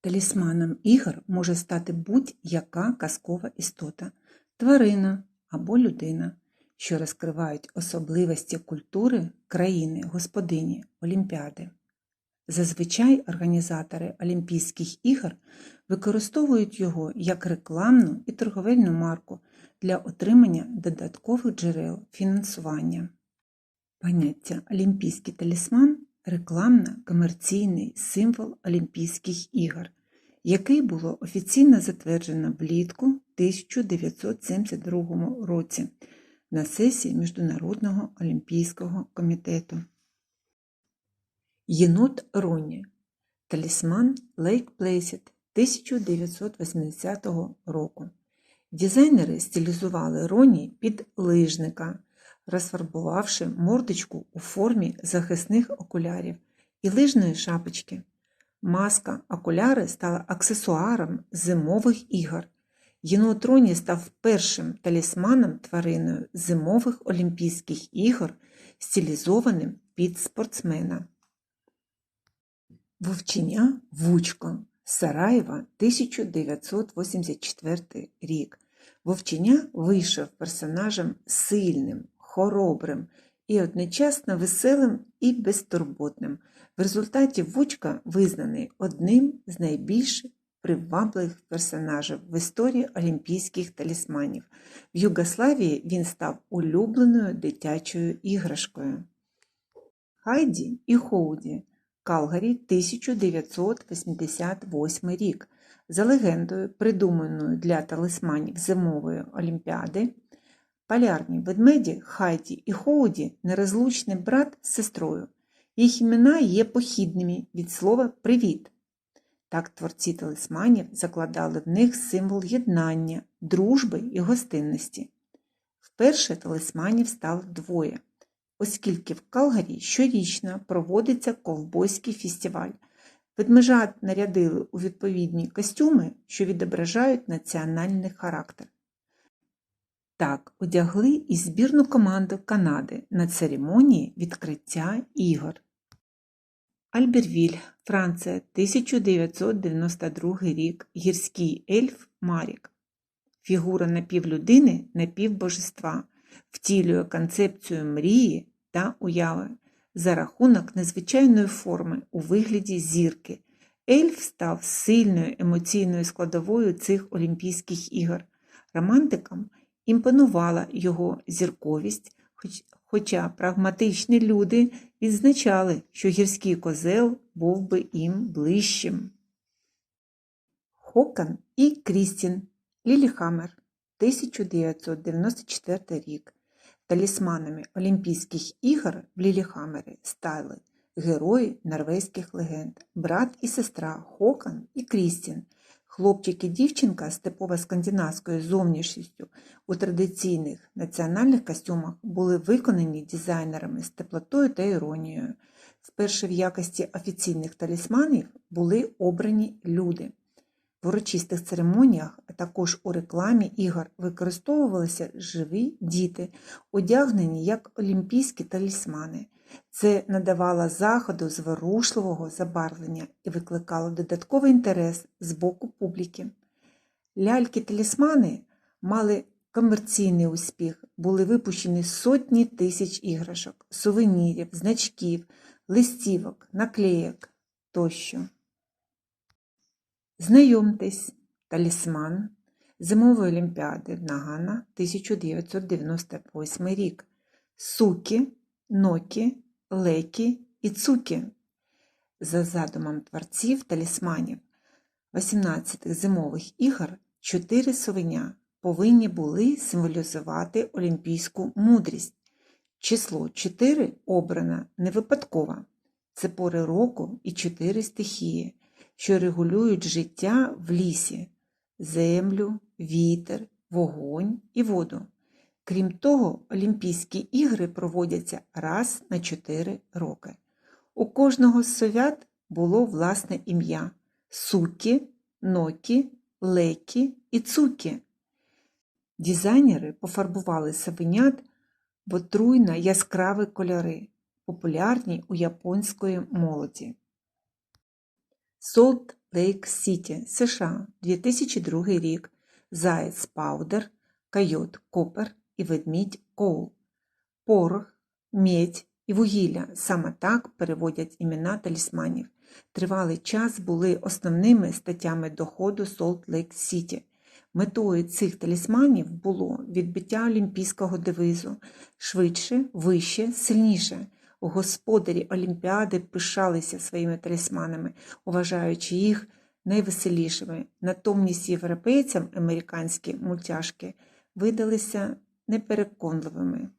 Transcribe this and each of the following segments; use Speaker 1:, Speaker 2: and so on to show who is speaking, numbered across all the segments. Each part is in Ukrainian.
Speaker 1: Талісманом ігор може стати будь-яка казкова істота, тварина або людина, що розкривають особливості культури країни-господині Олімпіади. Зазвичай організатори Олімпійських ігор використовують його як рекламну і торговельну марку для отримання додаткових джерел фінансування. Поняття Олімпійський талісман рекламно-комерційний символ Олімпійських ігор, який було офіційно затверджено влітку 1972 році на сесії Міжнародного олімпійського комітету. Єнот Ронні. Талісман Лейк Плейсет 1980 року. Дизайнери стилізували Роні під лижника, розфарбувавши мордочку у формі захисних окулярів і лижної шапочки. Маска окуляри стала аксесуаром зимових ігор. Єнотроні став першим талісманом твариною зимових Олімпійських ігор, стилізованим під спортсмена. Вовчення Вучко Сараєва 1984 рік. Вовчення вийшов персонажем сильним, хоробрим і одночасно веселим і безтурботним. В результаті Вучка визнаний одним з найбільш привабливих персонажів в історії олімпійських талісманів. В Югославії він став улюбленою дитячою іграшкою. Хайді і Хоуді Калгарі 1988 рік. За легендою, придуманою для талисманів зимової олімпіади, полярні ведмеді Хайді і Хоуді нерозлучний брат з сестрою. Їх імена є похідними від слова Привіт. Так творці талисманів закладали в них символ єднання, дружби і гостинності. Вперше талисманів стало двоє оскільки в Калгарі щорічно проводиться ковбойський фестиваль. Ведмежат нарядили у відповідні костюми, що відображають національний характер. Так одягли і збірну команду Канади на церемонії відкриття ігор. Альбервіль, Франція, 1992 рік. Гірський ельф Марік. Фігура напівлюдини напівбожества втілює концепцію мрії та уяви за рахунок незвичайної форми у вигляді зірки. Ельф став сильною емоційною складовою цих Олімпійських ігор. Романтикам імпонувала його зірковість, хоч, хоча прагматичні люди відзначали, що гірський козел був би їм ближчим. Хокан і Крістін Ліліхаммер 1994 рік. Талісманами Олімпійських ігор в Ліліхаммері стали герої норвезьких легенд, брат і сестра Хокан і Крістін, хлопчик і дівчинка з типово скандинавською зовнішністю у традиційних національних костюмах були виконані дизайнерами з теплотою та іронією. Вперше в якості офіційних талісманів були обрані люди. В урочистих церемоніях, а також у рекламі ігор використовувалися живі діти, одягнені як олімпійські талісмани. Це надавало заходу зворушливого забарвлення і викликало додатковий інтерес з боку публіки. Ляльки-талісмани мали комерційний успіх, були випущені сотні тисяч іграшок, сувенірів, значків, листівок, наклеєк тощо. Знайомтесь, талісман Зимової олімпіади Нагана 1998 рік. Сукі, Нокі, Лекі і Цукі. За задумом творців талісманів 18 зимових ігор чотири совеня повинні були символізувати олімпійську мудрість. Число 4 обрано не випадково. Це пори року і чотири стихії що регулюють життя в лісі землю, вітер, вогонь і воду. Крім того, Олімпійські ігри проводяться раз на 4 роки. У кожного з совят було власне ім'я Сукі, Нокі, Лекі і Цукі. Дизайнери пофарбували совенят в отруйно яскраві кольори, популярні у японської молоді. Солт Лейк Сіті, США, 2002 рік. Заєць Паудер, Койот Копер і ведмідь Коул. Порох, медь і вугілля саме так переводять імена талісманів. Тривалий час були основними статтями доходу Солт Лейк Сіті. Метою цих талісманів було відбиття олімпійського девизу швидше, вище, сильніше. Господарі Олімпіади пишалися своїми талісманами, вважаючи їх найвеселішими. Натомість європейцям американські мультяшки видалися непереконливими.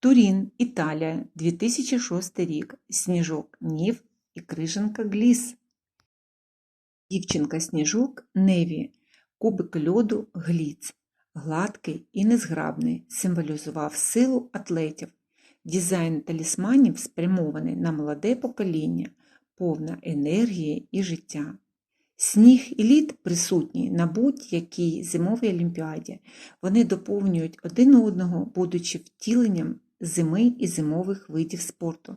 Speaker 1: Турін, Італія, 2006 рік. Сніжок Нів і крижанка Гліс. Дівчинка Сніжок Неві, кубик льоду Гліц. Гладкий і незграбний, символізував силу атлетів. Дизайн талісманів спрямований на молоде покоління, повна енергії і життя. Сніг і лід присутні на будь-якій зимовій олімпіаді. Вони доповнюють один одного, будучи втіленням зими і зимових видів спорту.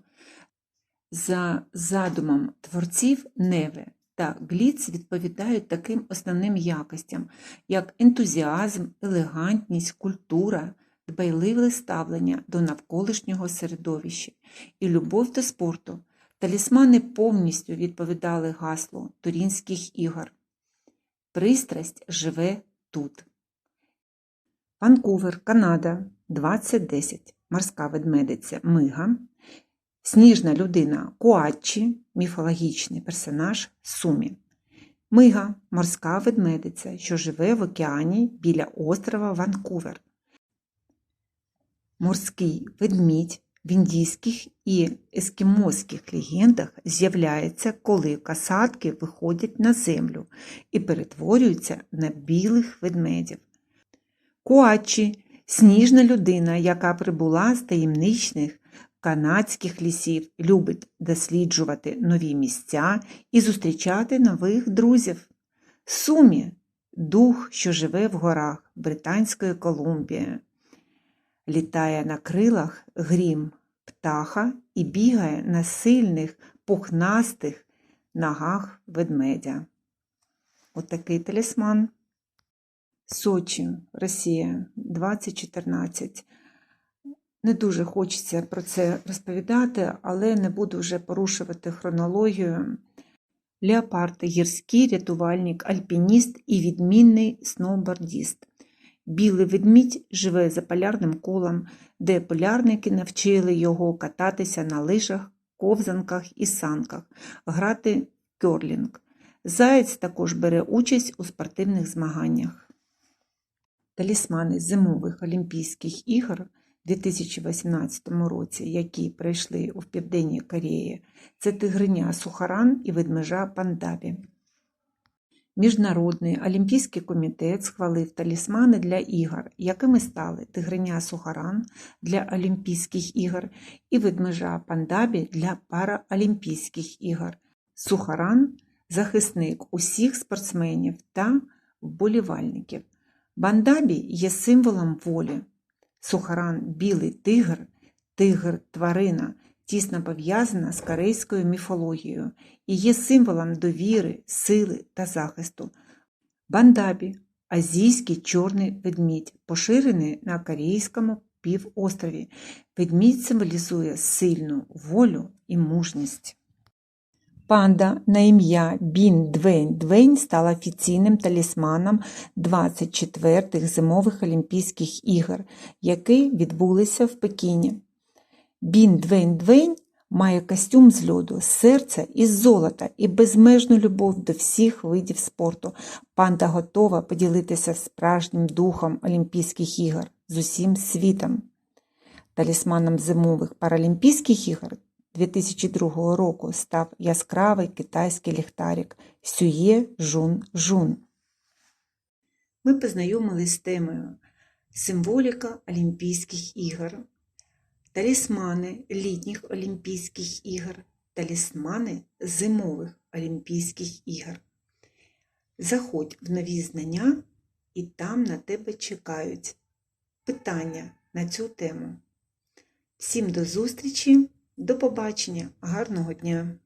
Speaker 1: За задумом творців Неве та Гліц відповідають таким основним якостям, як ентузіазм, елегантність, культура, дбайливе ставлення до навколишнього середовища і любов до спорту. Талісмани повністю відповідали гаслу Турінських ігор. Пристрасть живе тут. Ванкувер, Канада, 2010. Морська ведмедиця Мига. Сніжна людина Куачі, міфологічний персонаж Сумі. Мига морська ведмедиця, що живе в океані біля острова Ванкувер. Морський ведмідь в індійських і ескімоських легендах з'являється, коли касатки виходять на землю і перетворюються на білих ведмедів. Куачі сніжна людина, яка прибула з таємничних канадських лісів, любить досліджувати нові місця і зустрічати нових друзів. Сумі дух, що живе в горах Британської Колумбії, літає на крилах грім птаха і бігає на сильних пухнастих ногах ведмедя. Отакий талісман. Сочі, Росія, 2014. Не дуже хочеться про це розповідати, але не буду вже порушувати хронологію. Леопард гірський рятувальник, альпініст і відмінний сноубордіст. Білий ведмідь живе за полярним колом, де полярники навчили його кататися на лижах, ковзанках і санках, грати кьорлінг. Заєць також бере участь у спортивних змаганнях. Талісмани зимових Олімпійських ігор у 2018 році, які пройшли у Південній Кореї, це тигриня Сухаран і ведмежа Пандабі. Міжнародний олімпійський комітет схвалив талісмани для ігор, якими стали тигриня Сухаран для Олімпійських ігор і ведмежа Пандабі для Параолімпійських ігор. Сухаран захисник усіх спортсменів та вболівальників. Бандабі є символом волі. Сухаран білий тигр, тигр тварина, тісно пов'язана з корейською міфологією і є символом довіри, сили та захисту. Бандабі азійський чорний ведмідь, поширений на Корейському півострові. Ведмідь символізує сильну волю і мужність. Панда на ім'я Бін Двейн Двейн стала офіційним талісманом 24-х зимових Олімпійських ігор, які відбулися в Пекіні. Бін Двейн має костюм з льоду, серце із золота і безмежну любов до всіх видів спорту. Панда готова поділитися справжнім духом Олімпійських ігор з усім світом. Талісманом зимових Паралімпійських ігор 2002 року став яскравий китайський ліхтарик Сює Жун Жун. Ми познайомились з темою Символіка Олімпійських ігор, талісмани літніх Олімпійських ігор, талісмани зимових Олімпійських ігор. Заходь в нові знання, і там на тебе чекають питання на цю тему. Всім до зустрічі! До побачення, гарного дня!